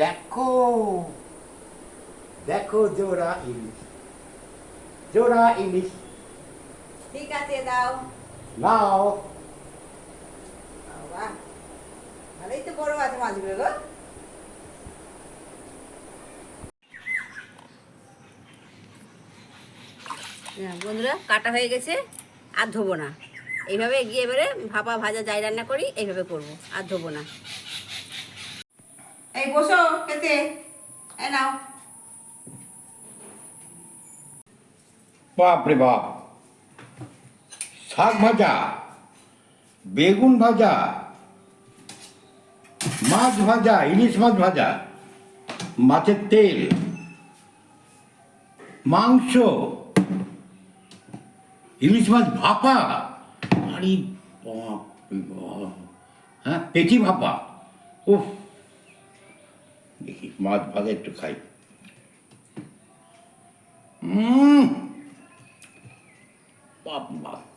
দেখো দেখো জোড়া ইলিশ জোড়া ইলিশ ঠিক আছে দাও নাও ভালোই তো বড় আছে মাছগুলো গো বন্ধুরা কাটা হয়ে গেছে আর ধোবো না। এইভাবে গিয়ে এবারে ভাপা ভাজা যাই রান্না করি এইভাবে করব আর ধোবো না। এই বসো, খেতে। নাও। বাপ রে বাপ। শাক ভাজা, বেগুন ভাজা, মাছ ভাজা, ইলিশ মাছ ভাজা, মাছের তেল, মাংস, ইলিশ মাছ ভাপা। আরে বাপ। হ্যাঁ পেটি ভাপা। উফ। দেখি মাছ ভাত একটু খাই। বাপ। মাছ